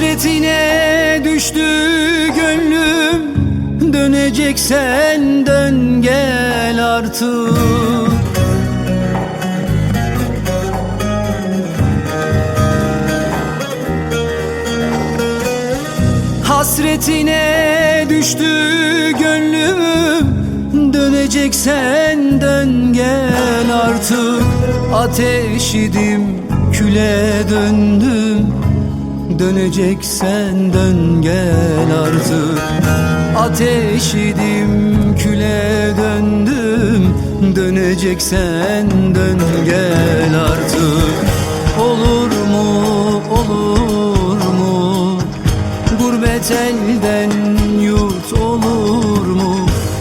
Hasretine düştü gönlüm. Döneceksen dön gel artık. Hasretine düştü gönlüm. Döneceksen dön gel artık. Ateş idim küle döndüm Döneceksen dön gel artık. Ateş idim küle döndüm. Döneceksen dön gel artık. Olur mu olur mu? Gurbet elden yurt olur mu?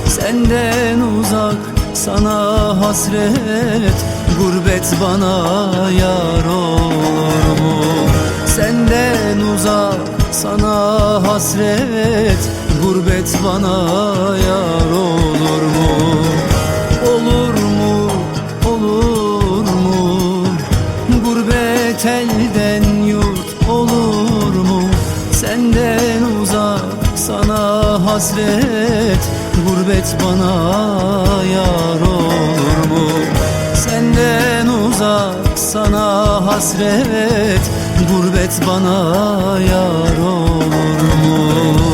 Senden uzak sana hasret. Gurbet bana yar olur mu uzak sana hasret Gurbet bana yar olur mu? Olur mu? Olur mu? Gurbet elden yurt olur mu? Senden uzak sana hasret Gurbet bana yar olur mu? Senden uzak sana hasret Gurbet bana yar olur mu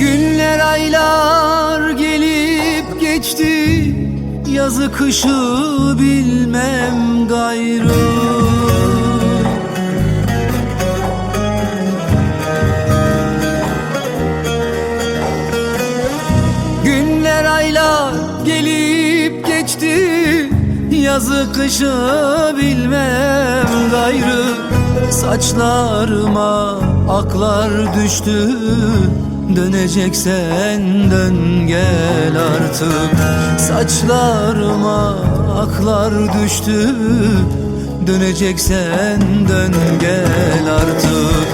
Günler aylar gelip geçti. Yazı kışı bilmem gayrı. Günler aylar gelip geçti. Yazı kışı bilmem gayrı Saçlarıma aklar düştü. Döneceksen dön gel artık. Saçlarıma aklar düştü. Döneceksen dön gel artık.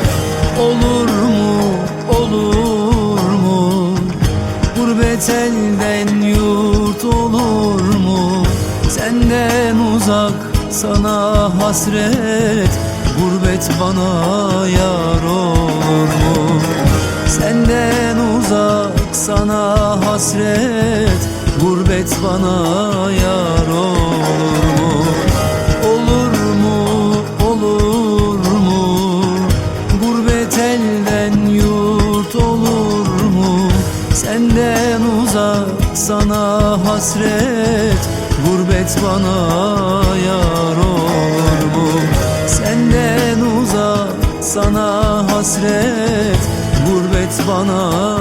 Olur mu olur mu? Gurbet elden yurt olur mu? Senden uzak sana hasret Gurbet bana yar olur mu Senden uzak sana hasret Gurbet bana yar olur mu Olur mu olur mu? Gurbet elden yurt olur mu? Senden uzak sana hasret Gurbet bana bana